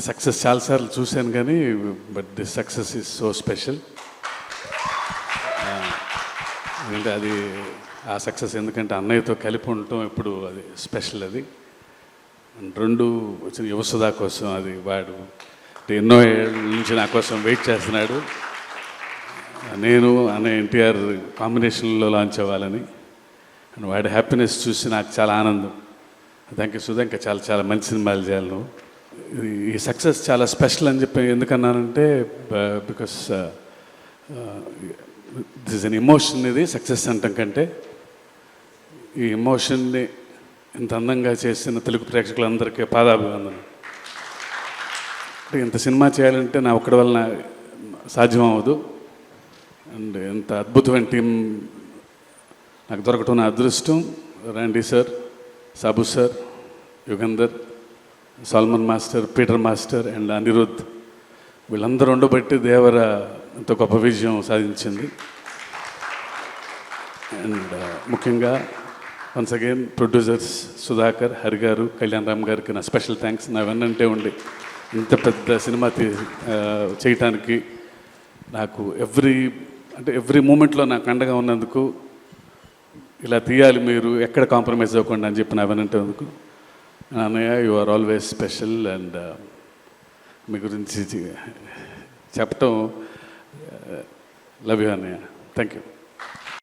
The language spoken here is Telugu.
సక్సెస్ చాలాసార్లు చూశాను కానీ but this success is so special ఎందుకంటే అది ఆ సక్సెస్ ఎందుకంటే అన్నయ్యతో కలిపి ఉండటం ఇప్పుడు అది స్పెషల్ అది. రెండు వచ్చిన యువసుధా కోసం అది వాడు ఎన్నో ఏళ్ళ నుంచి నా కోసం వెయిట్ చేస్తున్నాడు. నేను అన్న ఎన్టీఆర్ కాంబినేషన్లో లాంచ్ అవ్వాలని. అండ్ వాడి హ్యాపీనెస్ చూసి నాకు చాలా ఆనందం. Thank you Sudha. ఇంకా చాలా చాలా మంచి సినిమాలు చేయాలి నువ్వు. ఈ సక్సెస్ చాలా స్పెషల్ అని చెప్పి ఎందుకన్నానంటే బికాస్ దిస్ అన్ ఎమోషన్ ఇది సక్సెస్ అంటాం కంటే. ఈ ఎమోషన్ని ఇంత అందంగా చేసిన తెలుగు ప్రేక్షకులందరికీ పాదాభివందనం. అంటే ఇంత సినిమా చేయాలంటే నా ఒక్కడి వలన సాధ్యం అవ్వదు అండ్ ఇంత అద్భుతమైన టీం నాకు దొరకటం నా అదృష్టం. Randy sir Sabu sir Yugandhar. Solomon master Peter master and Anirudh వీళ్ళందరూ ఉండబట్టి దేవర ఎంతో గొప్ప విజయం సాధించింది. అండ్ uh, ముఖ్యంగా once again producers Sudhakar Hari గారు కళ్యాణ్ రామ్ గారికి నా స్పెషల్ థ్యాంక్స్ నా వెన్నంటే ఉండి ఇంత పెద్ద సినిమా తీ uh, చేయటానికి నాకు ఎవ్రీ అంటే ఎవ్రీ మూమెంట్లో నాకు అండగా ఉన్నందుకు ఇలా తీయాలి మీరు ఎక్కడ కాంప్రమైజ్ అవ్వకుండా అని చెప్పి నా వెనంటే అందుకు అన్నయ్య you are always special and మీ గురించి చెప్పటం uh, లవ్ యూ అన్నయ్య. Thank you